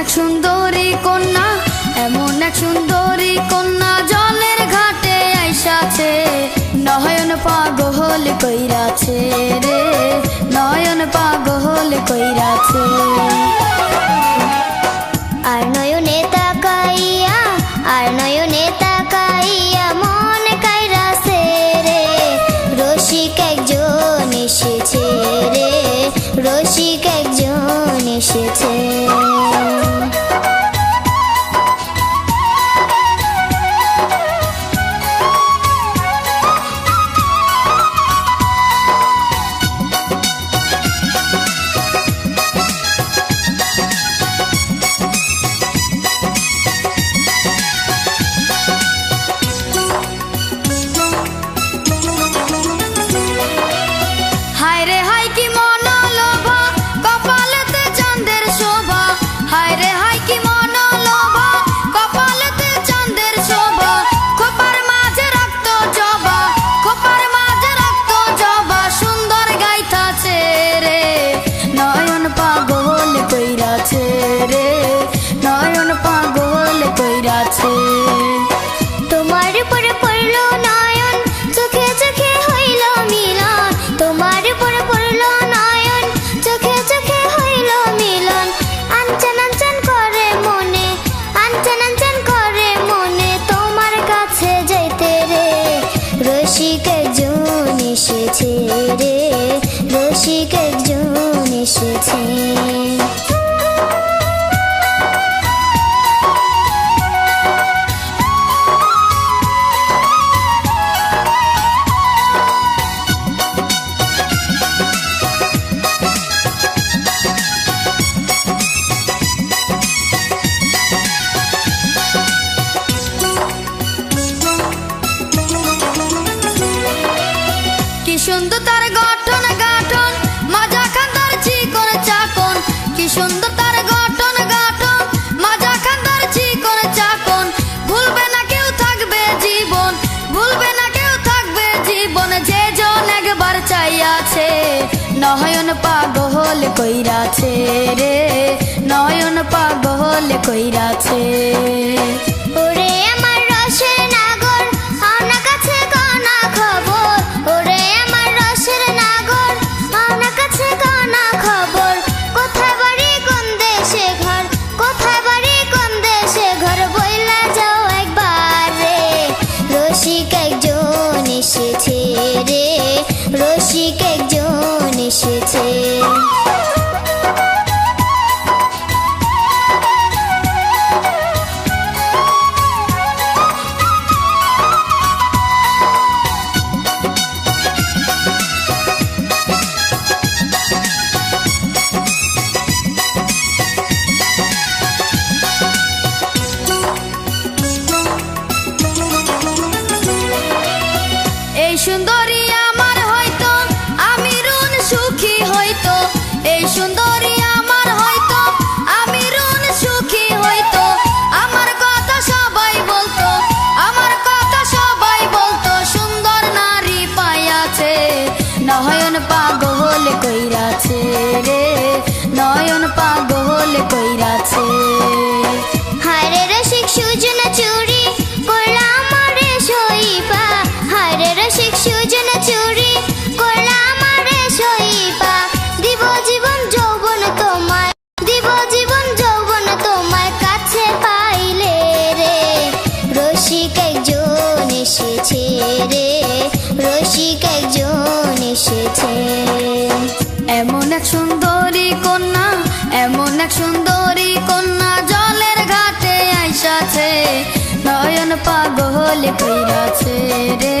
এক সুন্দরী কন্যা, এমন এক সুন্দরী কন্যা জলের ঘাটে আইসাছে নয়ন পাগল কইরাছে রে, নয়ন পাগল কইরাছে আর নয়নে তাকাইয়া, আর নয়নে তাকাইয়া মন কাইরাছে রে। রসিক একজন এসেছে রে, রসিক একজন এসেছে। রে রসিক একজন এসেছে। সুন্দর তার গঠন, গাঠন, মাজা খান্দার চিকন চাকন কি সুন্দর তার গঠন, গাঠন, মাজা খান্দার চিকন চাকন ভুলবে না কেউ থাকবে জীবন, ভুলবে না কেউ থাকবে জীবন। যে জন একবার চাইয়াছে, নয়ন পাগল কইরাছে রে। নয়ন পাগল কইরাছে। রসিক একজন এসেছে। সুন্দরী 슈키 রে, রসিক একজন এসেছে। এমন এক সুন্দরী কন্যা, এমন এক সুন্দরী কন্যা জলের ঘাটে আইসাছে, নয়ন পাগল কইরাছে রে।